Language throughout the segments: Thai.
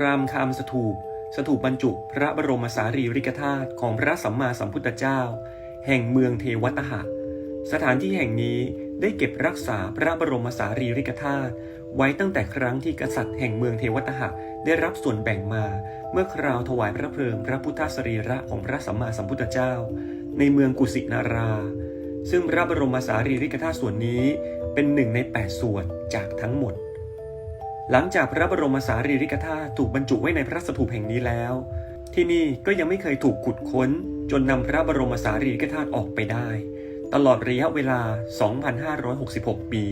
รามคามสถูป สถูปบรรจุพระบรมสารีริกธาตุของพระสัมมาสัมพุทธเจ้า แห่งเมืองเทวตหะ สถานที่แห่งนี้ได้เก็บรักษาพระบรมสารีริกธาตุไว้ตั้งแต่ครั้งที่กษัตริย์แห่งเมืองเทวตหะได้รับส่วนแบ่งมา เมื่อคราวถวายพระเพลิงพระพุทธสรีระของพระสัมมาสัมพุทธเจ้า ในเมืองกุสินารา ซึ่งพระบรมสารีริกธาตุส่วนนี้เป็นหนึ่งใน 8 ส่วนจากทั้งหมด หลังจากพระบรมสารีริกธาตุถูกบรรจุไว้ในพระสถูปแห่งนี้แล้ว ที่นี่ก็ยังไม่เคยถูกขุดค้น จนนำพระบรมสารีริกธาตุออกไปได้ ตลอดระยะเวลา 2,566 ปี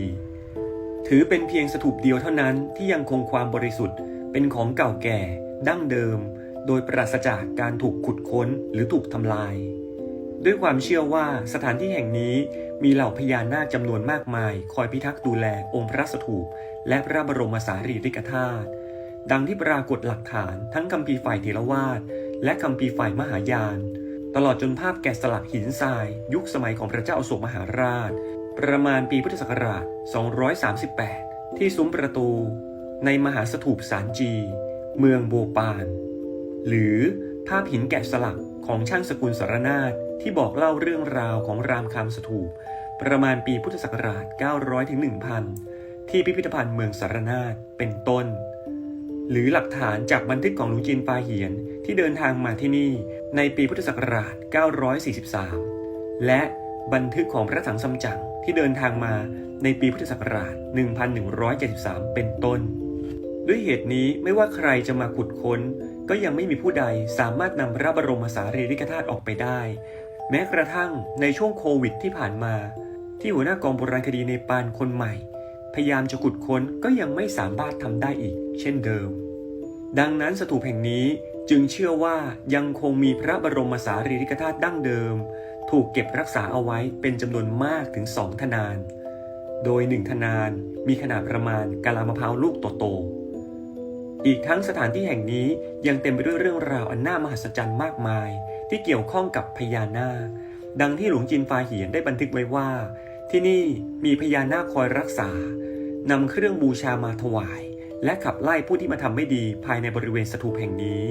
ถือเป็นเพียงสถูปเดียวเท่านั้นที่ยังคงความบริสุทธิ์ เป็นของเก่าแก่ ดั้งเดิม โดยปราศจากการถูกขุดค้นหรือถูกทำลาย ด้วยความเชื่อว่าสถานที่แห่งนี้มีเหล่าพญานาคจำนวนมากมาย คอยพิทักษ์ดูแลองค์พระสถูป และพระบรมสารีริกธาตุดังที่ปรากฏหลักฐานทั้งคัมภีฝ่ายเทรวาสและคัมภีฝ่ายมหายาน ตลอดจนภาพแกะสลักหินทราย ยุคสมัยของพระเจ้าอโศกมหาราช ประมาณปีพุทธศักราช 238 ที่ซุ้มประตู ในมหาสถูปสารจี เมืองโบปาน หรือภาพหินแกะสลักของช่างสกุลสารนาถ ที่บอกเล่าเรื่องราวของรามคำสถูป ประมาณปีพุทธศักราช 900ถึง1,000 ที่พิพิธภัณฑ์เมืองสารนาถเป็นต้น หรือหลักฐานจากบันทึกของหลวงจีนปาเหียนที่เดินทางมาที่นี่ในปีพุทธศักราช 943 และบันทึกของพระถังซัมจั๋งที่เดินทางมาในปีพุทธศักราช 1173 เป็นต้น ด้วยเหตุนี้ไม่ว่าใครจะมาขุดค้น ก็ยังไม่มีผู้ใดสามารถนำพระบรมสารีริกธาตุออกไปได้ แม้กระทั่งในช่วงโควิดที่ผ่านมา ที่หัวหน้ากองโบราณคดีในปานคนใหม่ พยายามจะขุดค้นก็ยังไม่สามารถทำได้อีก เช่นเดิม ดังนั้นสถูปแห่งนี้จึงเชื่อว่ายังคงมีพระบรมสารีริกธาตุดั้งเดิม ถูกเก็บรักษาเอาไว้เป็นจำนวนมากถึงสองทนาน โดยหนึ่งทนานมีขนาดประมาณกะลามะพร้าวลูกโตๆ อีกทั้งสถานที่แห่งนี้ยังเต็มไปด้วยเรื่องราวอันน่ามหัศจรรย์มากมาย ที่เกี่ยวข้องกับพญานาค ดังที่หลวงจินฟาเหียนได้บันทึกไว้ว่า ที่นี่มีพญานาคคอยรักษานำเครื่องบูชามาถวาย และขับไล่ผู้ที่มาทำไม่ดีภายในบริเวณสถูปแห่งนี้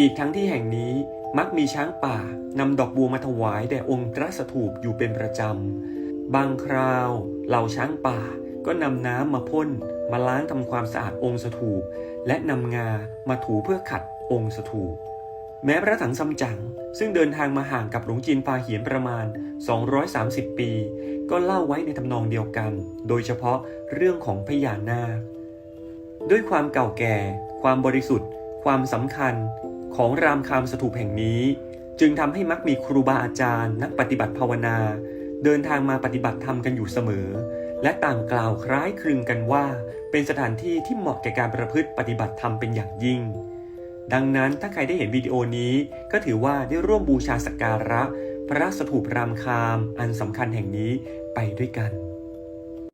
อีกทั้งที่แห่งนี้มักมีช้างป่านำดอกบัวมาถวายแด่องค์พระสถูปอยู่เป็นประจำบางคราวเหล่าช้างป่า ก็นำน้ำมาพ่นมาล้างทำความสะอาดองค์สถูปและนำงามาถูเพื่อขัดองค์สถูปแม้พระถังซัมจั๋งซึ่งเดินทางมาห่างกับหลวงจีนฟาเหียนประมาณ 230 ปี ก็เล่าไว้ในทำนองเดียวกัน โดยเฉพาะเรื่องของพญานาค ด้วยความเก่าแก่ ความบริสุทธิ์ ความสำคัญของรามคามสถูปแห่งนี้ จึงทำให้มักมีครูบาอาจารย์ นักปฏิบัติภาวนา เดินทางมาปฏิบัติธรรมกันอยู่เสมอ และต่างกล่าวคล้ายคลึงกันว่า เป็นสถานที่ที่เหมาะแก่การประพฤติปฏิบัติธรรมเป็นอย่างยิ่ง ดังนั้นถ้าใครได้เห็นวิดีโอนี้ก็ถือว่าได้ร่วมบูชาสักการะ พระสถูปรามคาม อันสำคัญแห่งนี้ไปด้วยกัน